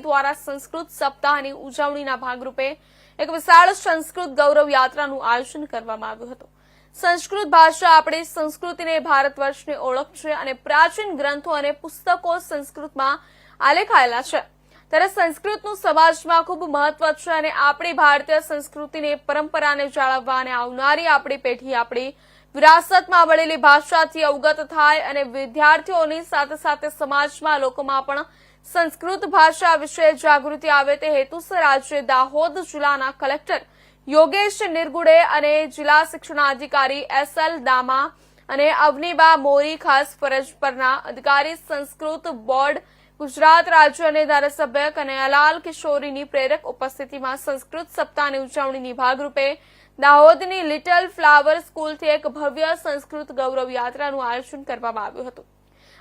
દ્વારા સંસ્કૃત સપ્તાહની ઉજવણીના ભાગરૂપે એક વિશાળ સંસ્કૃત ગૌરવ યાત્રાનું આયોજન કરવામાં આવ્યું હતું. સંસ્કૃત ભાષા આપણી સંસ્કૃતિને ભારત વર્ષની ઓળખ છે અને પ્રાચીન ગ્રંથો અને પુસ્તકો સંસ્કૃતમાં આલેખાયેલા છે. ત્યારે સંસ્કૃતનું સમાજમાં ખૂબ મહત્વ છે અને આપણી ભારતીય સંસ્કૃતિને, પરંપરાને જાળવવા અને આવનારી આપણી પેઢી આપણી વિરાસતમાં મળેલી ભાષાથી અવગત થાય અને વિદ્યાર્થીઓની સાથે સાથે સમાજમાં લોકોમાં પણ સંસ્કૃત ભાષા વિશે જાગૃતિ આવે તે હેતુસર આજે દાહોદ જિલ્લાના કલેક્ટર યોગેશ નિર્ગુડે અને જિલ્લા શિક્ષણાધિકારી એસ એલ દામા અને અવનીબા મોરી ખાસ ફરજ પરના અધિકારી સંસ્કૃત બોર્ડ, ગુજરાત રાજ્ય અને ધારાસભ્ય કનૈયાલાલ કિશોરીની પ્રેરક ઉપસ્થિતિમાં સંસ્કૃત સપ્તાહની ઉજવણીની ભાગરૂપે દાહોદની લિટલ ફ્લાવર સ્કૂલથી એક ભવ્ય સંસ્કૃત ગૌરવ યાત્રાનું આયોજન કરવામાં આવ્યું હતું.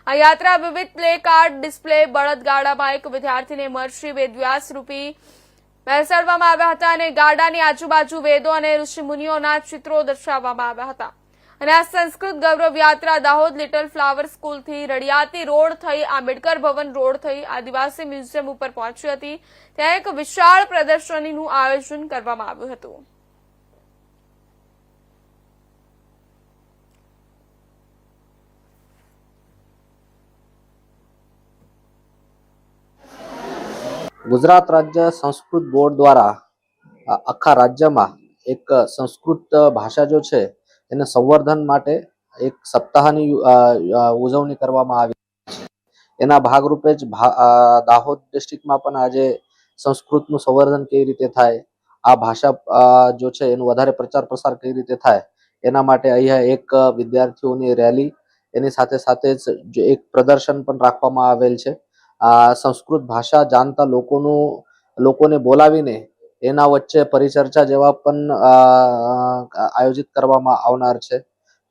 આ યાત્રા વિવિધ પ્લે કાર્ડ ડિસ્પ્લે, બળદગાડામાં એક વિદ્યાર્થીને મહર્ષિ વેદવ્યાસ રૂપી બેસાડવામાં આવ્યા હતા અને ગાડાની આજુબાજુ વેદો અને ઋષિમુનિઓના ચિત્રો દર્શાવવામાં આવ્યા હતા. અને આ સંસ્કૃત ગૌરવ યાત્રા દાહોદ લિટલ ફ્લાવર સ્કૂલથી રડિયાતી રોડ થઈ આંબેડકર ભવન રોડ થઈ આદિવાસી મ્યુઝિયમ ઉપર પહોંચી હતી. ત્યાં એક વિશાળ પ્રદર્શનીનું આયોજન કરવામાં આવ્યું હતું. ગુજરાત રાજ્ય સંસ્કૃત બોર્ડ દ્વારા આખા રાજ્યમાં એક સંસ્કૃત ભાષા જો છે, એને સંવર્ધન માટે એક સપ્તાહની ઉજવણી કરવામાં આવી છે. એના ભાગરૂપે જ દાહોદ ડિસ્ટ્રિક્ટમાં પણ આજે સંસ્કૃતનું સંવર્ધન કેવી રીતે થાય, આ ભાષા જો છે એનું વધારે પ્રચાર પ્રસાર કેવી રીતે થાય, એના માટે અહીંયા એક વિદ્યાર્થીઓની રેલી, એની સાથે સાથે જ એક પ્રદર્શન પણ રાખવામાં આવેલ છે. સંસ્કૃત ભાષા જાણતા લોકોનું, લોકોને બોલાવીને એના વચ્ચે પરિચર્ચા જેવા પણ આયોજિત કરવામાં આવનાર છે.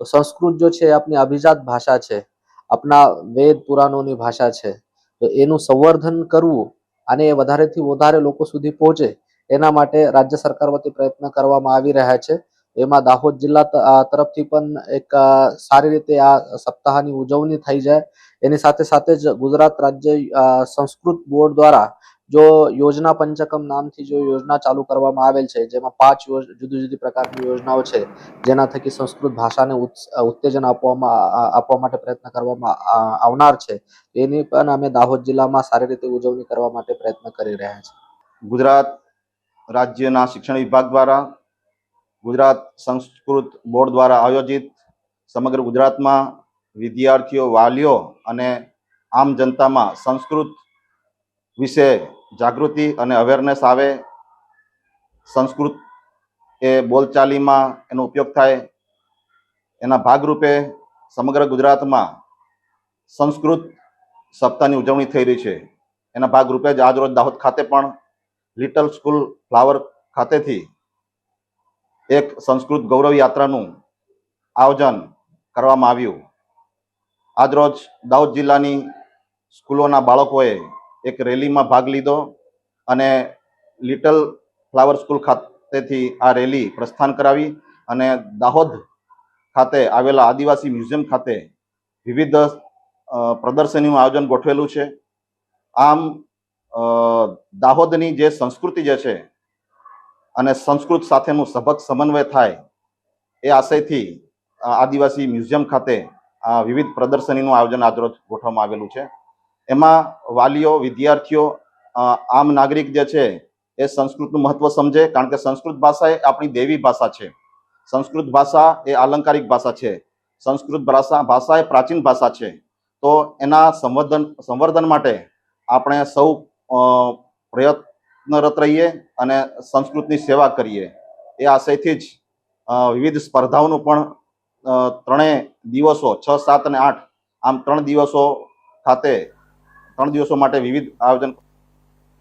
તો સંસ્કૃત જો છે એ આપણી અભિજાત ભાષા છે આપણા વેદ પુરાણોની ભાષા છે, તો એનું સંવર્ધન કરવું અને એ વધારેથી વધારે લોકો સુધી પહોંચે, એના માટે રાજ્ય સરકાર વતી પ્રયત્ન કરવામાં આવી રહ્યા છે. એમાં દાહોદ જિલ્લા તરફથી પણ એક સારી રીતે આ સપ્તાહની ઉજવણી થઈ જાય. એની સાથે સાથે જ ગુજરાત રાજ્ય સંસ્કૃત બોર્ડ દ્વારા જો યોજના પંચકમ નામથી જો યોજના ચાલુ કરવામાં આવેલ છે, જેમાં પાંચ જુદી જુદી પ્રકારની યોજનાઓ છે, જેના થકી સંસ્કૃત ભાષાને ઉત્તેજન આપવામાં આપવા માટે પ્રયત્ન કરવામાં આવનાર છે. એની પણ અમે દાહોદ જિલ્લામાં સારી રીતે ઉજવણી કરવા માટે પ્રયત્ન કરી રહ્યા છીએ. ગુજરાત રાજ્યના શિક્ષણ વિભાગ દ્વારા ગુજરાત સંસ્કૃત બોર્ડ દ્વારા આયોજિત સમગ્ર ગુજરાતમાં વિદ્યાર્થીઓ, વાલીઓ અને આમ જનતામાં સંસ્કૃત વિશે જાગૃતિ અને અવેરનેસ આવે, સંસ્કૃત એ બોલચાલીમાં એનો ઉપયોગ થાય, એના ભાગરૂપે સમગ્ર ગુજરાતમાં સંસ્કૃત સપ્તાહની ઉજવણી થઈ રહી છે. એના ભાગરૂપે જ આજરોજ દાહોદ ખાતે પણ લિટલ સ્કૂલ ફ્લાવર ખાતેથી એક સંસ્કૃત ગૌરવ યાત્રાનું આયોજન કરવામાં આવ્યું. આજરોજ દાહોદ જિલ્લાની સ્કૂલોના બાળકોએ એક રેલીમાં ભાગ લીધો અને લિટલ ફ્લાવર સ્કૂલ ખાતેથી આ રેલી પ્રસ્થાન કરાવી અને દાહોદ ખાતે આવેલા આદિવાસી મ્યુઝિયમ ખાતે વિવિધ પ્રદર્શનીનું આયોજન ગોઠવેલું છે. આમ દાહોદની જે સંસ્કૃતિ જે છે અને સંસ્કૃત સાથેનું સભક સમન્વય થાય એ આશયથી આદિવાસી મ્યુઝિયમ ખાતે વિવિધ પ્રદર્શનીનું આયોજન આજરોજ ગોઠવવામાં આવેલું છે. એમાં વાલીઓ વિદ્યાર્થીઓ આમ નાગરિક જે છે એ સંસ્કૃતનું મહત્વ સમજે કારણ કે સંસ્કૃત ભાષા એ આપણી દેવી ભાષા છે. સંસ્કૃત ભાષા એ આલંકારિક ભાષા છે. સંસ્કૃત ભાષા ભાષા એ પ્રાચીન ભાષા છે. તો એના સંવર્ધન સંવર્ધન માટે આપણે સૌ અ, પ્રયત્નરત રહીએ અને સંસ્કૃતની સેવા કરીએ. એ આશયથી જ વિવિધ સ્પર્ધાઓનું પણ ત્રણેય દિવસો, છ, સાત અને આઠ, આમ ત્રણ દિવસો ખાતે, ત્રણ દિવસો માટે વિવિધ આયોજન